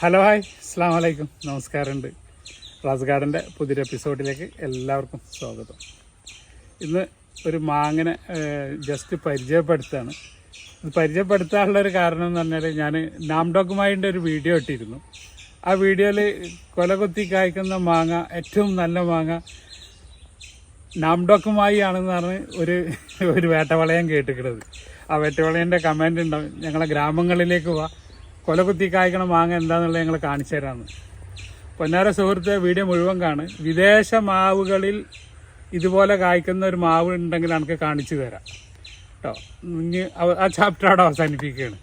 Hello hi അസ്സാം വലൈക്കും നമസ്കാരമുണ്ട്. റാസ് ഗാർഡന്റെ പുതിയൊരു എപ്പിസോഡിലേക്ക് എല്ലാവർക്കും സ്വാഗതം. ഇന്ന് ഒരു മാങ്ങനെ ജസ്റ്റ് പരിചയപ്പെടുത്താണ്. ഇത് പരിചയപ്പെടുത്താനുള്ള ഒരു കാരണം എന്ന് പറഞ്ഞാൽ ഞാൻ നാംഡോക്കുമായിന്റെ ഒരു വീഡിയോ ഇട്ടിരുന്നു. ആ വീഡിയോയിൽ കൊലകുത്തി കായ്ക്കുന്ന മാങ്ങ ഏറ്റവും നല്ല മാങ്ങ നാംഡോക്കുമായി ആണെന്ന് പറഞ്ഞ് ഒരു ഒരു വേട്ടവളയം കേട്ടിക്കുന്നത് ആ വേട്ടവളയന്റെ കമന്റ് ഉണ്ടാവും. ഞങ്ങളെ ഗ്രാമങ്ങളിലേക്ക് പോവാ കൊലകുത്തി കായ്ക്കണ മാങ്ങ എന്താണെന്നുള്ളത് ഞങ്ങൾ കാണിച്ചു തരാമെന്ന് പൊന്നാര സുഹൃത്തെ വീഡിയോ മുഴുവൻ കാണ്. വിദേശ മാവുകളിൽ ഇതുപോലെ കായ്ക്കുന്ന ഒരു മാവ് ഉണ്ടെങ്കിൽ എനിക്ക് കാണിച്ചു തരാം. കേട്ടോ ഇനി ആ ചാപ്റ്റർ അവിടെ അവസാനിപ്പിക്കുകയാണ്.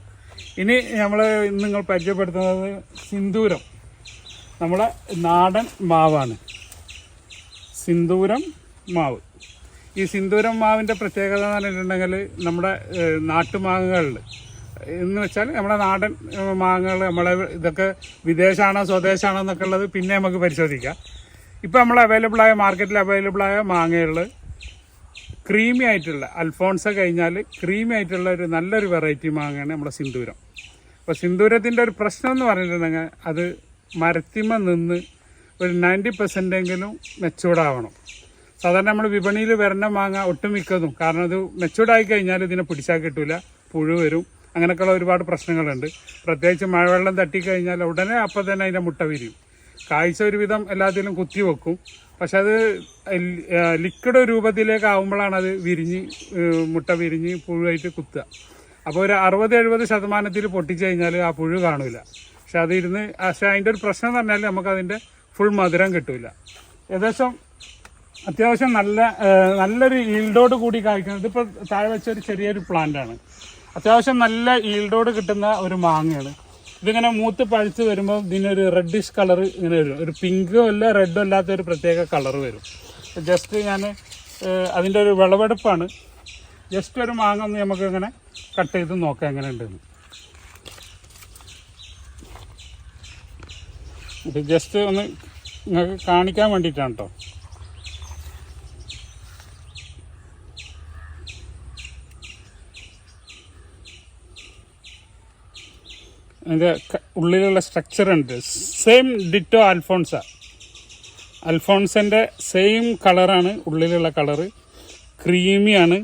ഇനി നമ്മൾ നിങ്ങൾ പരിചയപ്പെടുത്തുന്നത് സിന്ദൂരം. നമ്മളെ നാടൻ മാവാണ്. സിന്ദൂരം മാവ്. ഈ സിന്ദൂരം മാവിന്റെ പ്രത്യേകത എന്ന് പറഞ്ഞിട്ടുണ്ടെങ്കിൽ നമ്മുടെ നാട്ടുമാങ്ങകളിൽ എന്ന് വെച്ചാൽ നമ്മുടെ നാടൻ മാങ്ങകൾ നമ്മളെ ഇതൊക്കെ വിദേശമാണോ സ്വദേശമാണോ എന്നൊക്കെ ഉള്ളത് പിന്നെ നമുക്ക് പരിശോധിക്കാം. ഇപ്പോൾ നമ്മൾ അവൈലബിൾ ആയ മാർക്കറ്റിൽ അവൈലബിൾ ആയ മാങ്ങകളിൽ ക്രീമി ആയിട്ടുള്ള അൽഫോൺസ കഴിഞ്ഞാൽ ക്രീമി ആയിട്ടുള്ള ഒരു നല്ലൊരു വെറൈറ്റി മാങ്ങയാണ് നമ്മുടെ സിന്ദൂരം. അപ്പോൾ സിന്ദൂരത്തിന്റെ ഒരു പ്രശ്നം എന്ന് പറഞ്ഞിട്ടുണ്ടെങ്കിൽ അത് മരത്തിമ നിന്ന് ഒരു നയന്റി പെർസെന്റെങ്കിലും മെച്ചൂർഡാവണം സാധാരണ നമ്മൾ വിപണിയിൽ വരുന്ന മാങ്ങ ഒട്ടുമിക്കതും. കാരണം ഇത് മെച്ചൂർഡായി കഴിഞ്ഞാൽ ഇതിനെ പിടിച്ചാൽ കിട്ടില്ല പുഴു വരും അങ്ങനെയൊക്കെയുള്ള ഒരുപാട് പ്രശ്നങ്ങളുണ്ട്. പ്രത്യേകിച്ച് മഴവെള്ളം തട്ടിക്കഴിഞ്ഞാൽ ഉടനെ അപ്പം തന്നെ അതിന്റെ മുട്ട വിരിയും. കാഴ്ച ഒരുവിധം എല്ലാത്തിലും കുത്തി വെക്കും. പക്ഷെ അത് ലിക്വിഡ് രൂപത്തിലേക്ക് ആകുമ്പോഴാണ് അത് വിരിഞ്ഞ് മുട്ട വിരിഞ്ഞ് പുഴുവായിട്ട് കുത്തുക. അപ്പോൾ ഒരു അറുപത് എഴുപത് ശതമാനത്തിൽ പൊട്ടിച്ചു കഴിഞ്ഞാൽ ആ പുഴു കാണില്ല പക്ഷെ അതിരുന്ന് പക്ഷേ അതിന്റെ ഒരു പ്രശ്നം എന്ന് പറഞ്ഞാൽ നമുക്കതിന്റെ ഫുൾ മധുരം കിട്ടില്ല ഏകദേശം അത്യാവശ്യം നല്ല നല്ലൊരു ഈൽഡോട് കൂടി കായ്ക്കുന്നത്. ഇതിപ്പോൾ താഴെ വെച്ച ഒരു ചെറിയൊരു പ്ലാന്റ് ആണ്. അത്യാവശ്യം നല്ല ഈൽഡോട് കിട്ടുന്ന ഒരു മാങ്ങയാണ്. ഇതിങ്ങനെ മൂത്ത് പഴുത്ത് വരുമ്പോൾ ഇതിനൊരു റെഡിഷ് കളർ ഇങ്ങനെ വരും. ഒരു പിങ്കോ അല്ല റെഡോ അല്ലാത്ത ഒരു പ്രത്യേക കളർ വരും. ജസ്റ്റ് ഞാൻ അതിന്റെ ഒരു വിളവെടുപ്പാണ്. ജസ്റ്റ് ഒരു മാങ്ങ ഒന്ന് നമുക്ക് ഇങ്ങനെ കട്ട് ചെയ്ത് നോക്കാം എങ്ങനെ ഉണ്ടെന്ന് ഇത് ജസ്റ്റ് ഒന്ന് നിങ്ങൾക്ക് കാണിക്കാൻ വേണ്ടിയിട്ടാണ് കേട്ടോ അതിന്റെ ഉള്ളിലുള്ള സ്ട്രക്ചർ ഉണ്ട്. സെയിം ഡിറ്റോ അൽഫോൺസ അൽഫോൺസന്റെ സെയിം കളറാണ് ഉള്ളിലുള്ള കളറ് ക്രീമിയാണ്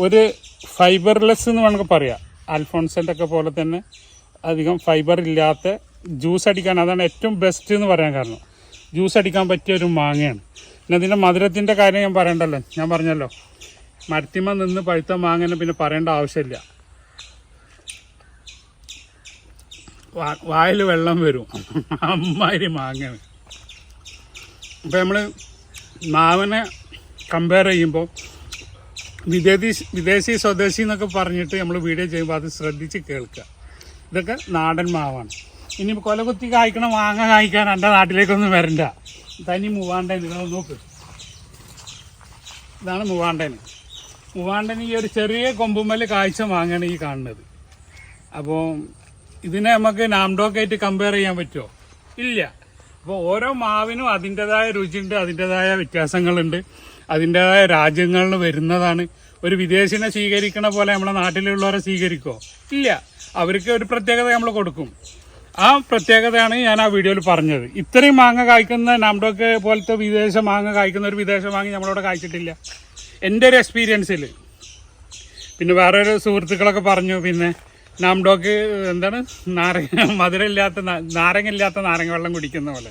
ഒരു ഫൈബർലെസ് എന്ന് വേണമെങ്കിൽ പറയാം. അൽഫോൺസന്റെ ഒക്കെ പോലെ തന്നെ അധികം ഫൈബർ ഇല്ലാത്ത ജ്യൂസ് അടിക്കാൻ അതാണ് ഏറ്റവും ബെസ്റ്റ് എന്ന് പറയാൻ കാരണം. ജ്യൂസ് അടിക്കാൻ പറ്റിയ ഒരു മാങ്ങയാണ്. പിന്നെ അതിന്റെ മധുരത്തിന്റെ കാര്യം ഞാൻ പറയണ്ടല്ലോ? ഞാൻ പറഞ്ഞല്ലോ. മരത്തിമ നിന്ന് പഴുത്ത മാങ്ങനെ പിന്നെ പറയേണ്ട ആവശ്യമില്ല. വായിൽ വെള്ളം വരും. അമ്മാതിരി മാങ്ങ അപ്പോൾ നമ്മൾ മാവനെ കമ്പയർ ചെയ്യുമ്പോൾ വിദേശി വിദേശി സ്വദേശി എന്നൊക്കെ പറഞ്ഞിട്ട് നമ്മൾ വീഡിയോ ചെയ്യുമ്പോൾ അത് ശ്രദ്ധിച്ച് കേൾക്കുക ഇതൊക്കെ നാടൻ മാവാണ്. ഇനി കൊലകുത്തി കായ്ക്കണം മാങ്ങ കായ്ക്കാൻ എന്റെ നാട്ടിലേക്കൊന്നും വരണ്ട. തനി മൂവാണ്ടൻ ഇതൊന്ന് നോക്ക്. ഇതാണ് മൂവാണ്ടൻ മൂവാണ്ടൻ ഈ ഒരു ചെറിയ കൊമ്പുമ്മൽ കാഴ്ച മാങ്ങാണ് ഈ കാണുന്നത്. അപ്പോൾ ഇതിനെ നമുക്ക് നാംഡോക്കായിട്ട് കമ്പയർ ചെയ്യാൻ പറ്റുമോ ഇല്ല. അപ്പോൾ ഓരോ മാവിനും അതിന്റെതായ രുചിയുണ്ട് അതിന്റെതായ വ്യത്യാസങ്ങളുണ്ട് അതിന്റെതായ രാജ്യങ്ങളിൽ വരുന്നതാണ്. ഒരു വിദേശിനെ സ്വീകരിക്കണ പോലെ നമ്മളെ നാട്ടിലുള്ളവരെ സ്വീകരിക്കുമോ ഇല്ല. അവർക്ക് ഒരു പ്രത്യേകത നമ്മൾ കൊടുക്കും. ആ പ്രത്യേകതയാണ് ഞാൻ ആ വീഡിയോയിൽ പറഞ്ഞത്. ഇത്രയും മാങ്ങ കായ്ക്കുന്ന നാംഡോക്ക് പോലത്തെ വിദേശ മാങ്ങ കായ്ക്കുന്ന ഒരു വിദേശ മാങ്ങ നമ്മളവിടെ കായ്ച്ചിട്ടില്ല. എന്റെ ഒരു എക്സ്പീരിയൻസിൽ പിന്നെ വേറൊരു സുഹൃത്തുക്കളൊക്കെ പറഞ്ഞു പിന്നെ നാംഡോക്ക് എന്താണ്? നാരങ്ങ മധുരമില്ലാത്ത നാരങ്ങ ഇല്ലാത്ത നാരങ്ങ വെള്ളം കുടിക്കുന്ന പോലെ.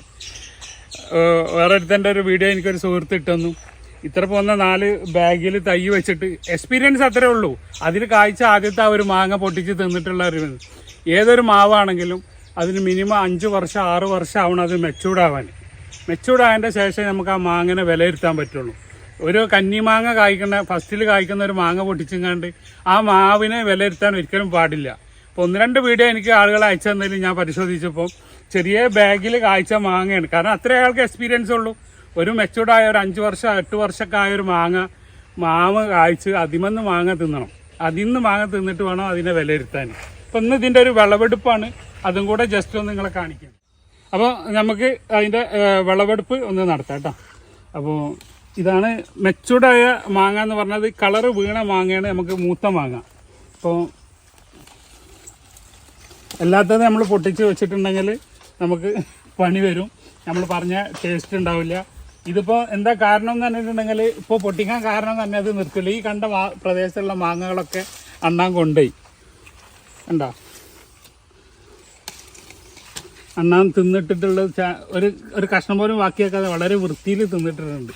വേറൊരുത്തന്റെ ഒരു വീഡിയോ എനിക്കൊരു സുഹൃത്ത് ഇട്ടുന്നു. ഇത്ര പോകുന്ന നാല് ബാഗിൽ തൈ വെച്ചിട്ട് എക്സ്പീരിയൻസ് അത്രേ ഉള്ളൂ. അതിൽ കാഴ്ച ആദ്യത്തെ ആ ഒരു മാങ്ങ പൊട്ടിച്ച് തിന്നിട്ടുള്ള ഒരു. ഏതൊരു മാവാണെങ്കിലും അതിന് മിനിമം അഞ്ച് വർഷം ആറ് വർഷം ആവണം അത് മെച്ചൂർഡാവാൻ മെച്ചൂർഡായതിന്റെ ശേഷം നമുക്ക് ആ മാങ്ങനെ വിലയിരുത്താൻ പറ്റുള്ളൂ. ഒരു കന്നിമാങ്ങ കായ്ക്കുന്ന ഫസ്റ്റിൽ കായ്ക്കുന്ന ഒരു മാങ്ങ പൊട്ടിച്ചെങ്ങാണ്ട് ആ മാവിനെ വിലയിരുത്താൻ ഒരിക്കലും പാടില്ല. അപ്പോൾ ഒന്ന് രണ്ട് വീഡിയോ എനിക്ക് ആളുകൾ അയച്ചു തന്നതിൽ ഞാൻ പരിശോധിച്ചപ്പോൾ ചെറിയ ബാഗിൽ കായ്ച്ച മാങ്ങയാണ്. കാരണം അത്രേ ആൾക്ക് എക്സ്പീരിയൻസ് ഉള്ളൂ. ഒരു മെച്ചൂർഡായ ഒരു അഞ്ച് വർഷം എട്ട് വർഷമൊക്കെ ആയ ഒരു മാങ്ങ മാവ് കായ്ച്ച് അതിമെന്ന് മാങ്ങ തിന്നണം. അതിന്ന് മാങ്ങ തിന്നിട്ട് വേണം അതിനെ വിലയിരുത്താൻ. അപ്പം ഇന്ന് ഇതിന്റെ ഒരു വിളവെടുപ്പാണ്. അതും കൂടെ ജസ്റ്റ് ഒന്ന് നിങ്ങളെ കാണിക്കാം. അപ്പോൾ നമുക്ക് അതിന്റെ വിളവെടുപ്പ് ഒന്ന് നടത്താം കേട്ടോ. അപ്പോൾ ഇതാണ് മെച്ചൂർഡായ മാങ്ങ എന്ന് പറഞ്ഞത്. കളറ് വീണ മാങ്ങയാണ് നമുക്ക് മൂത്ത മാങ്ങ. അപ്പോൾ അല്ലാത്തത് നമ്മൾ പൊട്ടിച്ച് വെച്ചിട്ടുണ്ടെങ്കിൽ നമുക്ക് പണി വരും. നമ്മൾ പറഞ്ഞ ടേസ്റ്റ് ഉണ്ടാവില്ല. ഇതിപ്പോൾ എന്താ കാരണം എന്ന് പറഞ്ഞിട്ടുണ്ടെങ്കിൽ ഇപ്പോൾ പൊട്ടിക്കാൻ കാരണം തന്നെ അത് നിർത്തില്ല. ഈ കണ്ട മാ പ്രദേശത്തുള്ള മാങ്ങകളൊക്കെ അണ്ണാൻ കൊണ്ടുപോയി. ഉണ്ടോ അണ്ണാൻ തിന്നിട്ടിട്ടുള്ളത് ഒരു ഒരു കഷ്ണം പോലും ബാക്കിയാക്കാതെ വളരെ വൃത്തിയിൽ തിന്നിട്ടിട്ടുണ്ട്.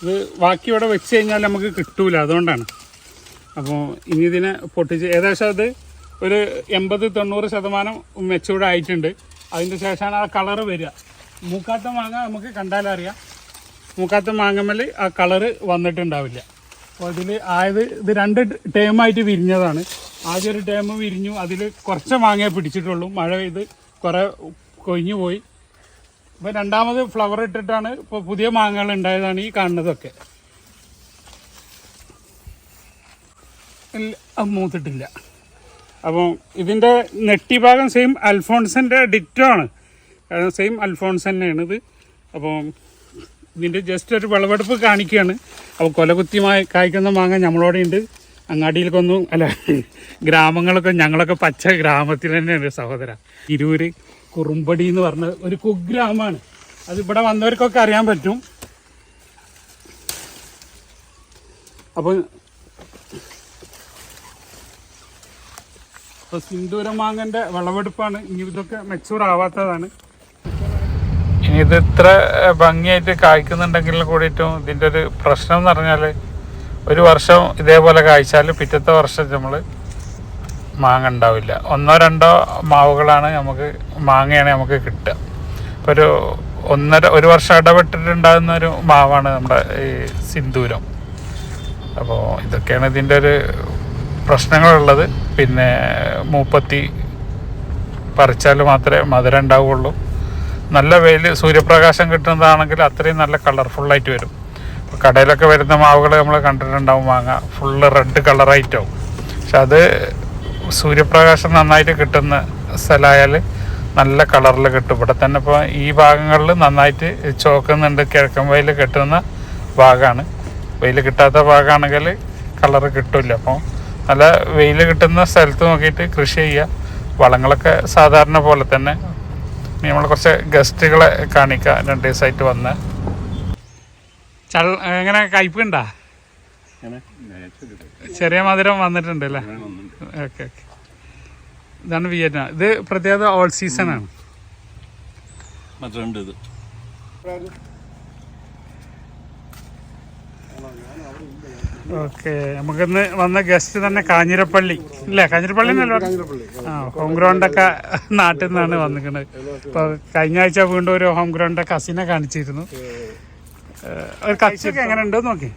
ഇത് ബാക്കി ഇവിടെ വെച്ച് കഴിഞ്ഞാൽ നമുക്ക് കിട്ടൂല അതുകൊണ്ടാണ്. അപ്പോൾ ഇനി ഇതിനെ പൊട്ടിച്ച് ഏകദേശം അത് ഒരു എൺപത് തൊണ്ണൂറ് ശതമാനം മെച്ചൂർഡ് ആയിട്ടുണ്ട്. അതിന്റെ ശേഷമാണ് ആ കളറ് വരിക. മൂക്കാത്ത മാങ്ങ നമുക്ക് കണ്ടാലറിയാം മൂക്കാത്ത മാങ്ങമ്മൽ ആ കളറ് വന്നിട്ടുണ്ടാവില്ല. അപ്പോൾ ഇതിൽ ആയത് ഇത് രണ്ട് ടേമായിട്ട് വിരിഞ്ഞതാണ്. ആദ്യം ഒരു ടേം വിരിഞ്ഞു. അതിൽ കുറച്ച് മാങ്ങയെ പിടിച്ചിട്ടുള്ളൂ. മഴ പെയ്ത് കുറേ കൊഴിഞ്ഞു പോയി. ഇപ്പോൾ രണ്ടാമത് ഫ്ലവർ ഇട്ടിട്ടാണ് ഇപ്പോൾ പുതിയ മാങ്ങകൾ ഉണ്ടായതാണ് ഈ കാണുന്നതൊക്കെ. മൂത്തിട്ടില്ല. അപ്പോൾ ഇതിന്റെ നെട്ടി ഭാഗം സെയിം അൽഫോൺസിന്റെ ഡിറ്റോ ആണ്. സെയിം അൽഫോൺസ് തന്നെയാണ് ഇത്. അപ്പോൾ ഇതിന്റെ ജസ്റ്റ് ഒരു വിളവെടുപ്പ് കാണിക്കുകയാണ്. അപ്പോൾ കൊലകുത്തിമായി കായ്ക്കുന്ന മാങ്ങ നമ്മളോടെ ഉണ്ട്. അങ്ങാടിയിലേക്കൊന്നും അല്ല ഗ്രാമങ്ങളൊക്കെ ഞങ്ങളൊക്കെ പച്ച ഗ്രാമത്തിൽ തന്നെയാണ് സഹോദര. ഇരുവര് കുറുമ്പടി എന്ന് പറഞ്ഞ ഒരു കുഗ്രാമമാണ്. അത് ഇവിടെ വന്നവർക്കൊക്കെ അറിയാൻ പറ്റും. അപ്പോൾ അപ്പോൾ സിന്ദൂരം മാങ്ങന്റെ വിളവെടുപ്പാണ്. ഇനി ഇതൊക്കെ മെച്ചൂർ ആവാത്തതാണ്. ഇനി ഇത് ഇത്ര ഭംഗിയായിട്ട് കായ്ക്കുന്നുണ്ടെങ്കിൽ കൂടിയിട്ടും ഇതിന്റെ ഒരു പ്രശ്നം എന്ന് പറഞ്ഞാൽ ഒരു വർഷം ഇതേപോലെ കായ്ച്ചാൽ പിറ്റത്തെ വർഷം നമ്മൾ മാങ്ങ ഉണ്ടാവില്ല. ഒന്നോ രണ്ടോ മാവുകളാണ് നമുക്ക് മാങ്ങയാണ് നമുക്ക് കിട്ടുക. ഇപ്പോൾ ഒരു ഒന്നര ഒരു വർഷം ഇടപെട്ടിട്ടുണ്ടാകുന്ന ഒരു മാവാണ് നമ്മുടെ ഈ സിന്ദൂരം. അപ്പോൾ ഇതൊക്കെയാണ് ഇതിന്റെ ഒരു പ്രശ്നങ്ങളുള്ളത്. പിന്നെ മൂപ്പത്തി പറിച്ചാൽ മാത്രമേ മധുരം ഉണ്ടാവുകയുള്ളൂ. നല്ല വെയിൽ സൂര്യപ്രകാശം കിട്ടുന്നതാണെങ്കിൽ അത്രയും നല്ല കളർഫുള്ളായിട്ട് വരും. ഇപ്പോൾ കടയിലൊക്കെ വരുന്ന മാവുകൾ നമ്മൾ കണ്ടിട്ടുണ്ടാവും മാങ്ങ. ഫുള്ള് റെഡ് കളറായിട്ടാവും പക്ഷെ അത് സൂര്യപ്രകാശം നന്നായിട്ട് കിട്ടുന്ന സ്ഥലമായാൽ നല്ല കളറിൽ കിട്ടും. ഇവിടെ തന്നെ ഇപ്പോൾ ഈ ഭാഗങ്ങളിൽ നന്നായിട്ട് ചോക്കുന്നുണ്ട് കിഴക്കൻ വയൽ കിട്ടുന്ന ഭാഗമാണ്. വെയിൽ കിട്ടാത്ത ഭാഗമാണെങ്കിൽ കളർ കിട്ടില്ല. അപ്പോൾ നല്ല വെയിൽ കിട്ടുന്ന സ്ഥലത്ത് നോക്കിയിട്ട് കൃഷി ചെയ്യുക. വളങ്ങളൊക്കെ സാധാരണ പോലെ തന്നെ. നമ്മൾ കുറച്ച് ഗസ്റ്റുകളെ കാണിക്കുക രണ്ട് ദിവസമായിട്ട് വന്ന്. ചൾ എങ്ങനെ കയ്പുണ്ടാ ചെറിയ മധുരം വന്നിട്ടുണ്ട് അല്ലേ? ഓക്കെ ഓക്കെ ഇതാണ് വിയറ്റ്നാം ഇത് പ്രത്യേകത ഓൾ സീസൺ ആണ്. മറ്റുണ്ട് ഇത്. ഓക്കെ നമുക്കിന്ന് വന്ന ഗസ്റ്റ് തന്നെ കാഞ്ഞിരപ്പള്ളി. ഇല്ലേ? കാഞ്ഞിരപ്പള്ളി എന്നല്ലോ ആ ഹോം ഗ്രൗണ്ടൊക്കെ നാട്ടിൽ നിന്നാണ് വന്നിരിക്കുന്നത്. ഇപ്പോൾ കഴിഞ്ഞ ആഴ്ച വീണ്ടും ഒരു ഹോം ഗ്രൗണ്ടൊക്കെ കസിനെ കാണിച്ചിരുന്നു. ഒരു കച്ചൊക്കെ എങ്ങനെ ഉണ്ടോ നോക്കി.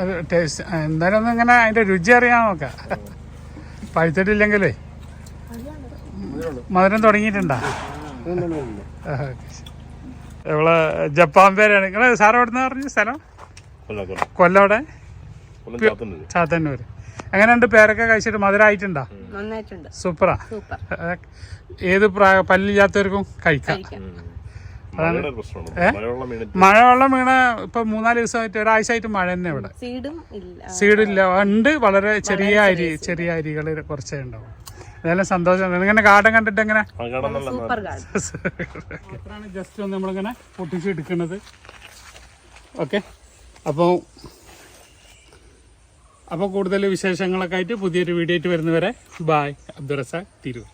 അത് ടേസ്റ്റ് എന്തായാലും ഒന്ന് ഇങ്ങനെ അതിന്റെ രുചി അറിയാൻ നോക്കാം. പഴുത്തിട്ടില്ലെങ്കിലേ. മധുരം തുടങ്ങിയിട്ടുണ്ടാ? ഇവളെ ജപ്പാൻ പേരാണ്. നിങ്ങൾ സാറ് നിന്ന് പറഞ്ഞു സ്ഥലം? കൊല്ലം. കൊല്ലം കൊല്ലവിടെ ചാത്തന്നൂര്. എങ്ങനെയുണ്ട് പേരൊക്കെ കഴിച്ചിട്ട് മധുരമായിട്ടുണ്ടോ നന്നായിട്ടുണ്ട്. സൂപ്പറാ. ഏത് പ്രായ പല്ലില്ലാത്തവർക്കും കഴിക്കാം. മഴവെള്ള വീണ ഇപ്പൊ മൂന്നാൽ ദിവസമായിട്ട് ഒരാഴ്ച ആയിട്ട് മഴ തന്നെ ഇവിടെ. സീഡും ഇല്ല. സീഡില്ല. ഉണ്ട്. വളരെ ചെറിയ അരി ചെറിയ അരികൾ കുറച്ചേ ഉണ്ടാവും അതെല്ലാം സന്തോഷം. ഇങ്ങനെ ഗാർഡൻ കണ്ടിട്ട് എങ്ങനെ? ജസ്റ്റ് ഒന്ന് നമ്മളിങ്ങനെ പൊട്ടിച്ചെടുക്കുന്നത് ഓക്കെ അപ്പോൾ അപ്പോൾ കൂടുതൽ വിശേഷങ്ങളൊക്കെ ആയിട്ട് പുതിയൊരു വീഡിയോ ആയിട്ട് വരുന്നവരെ ബായ് അബ്ദുറസാഖ് തിരൂർ.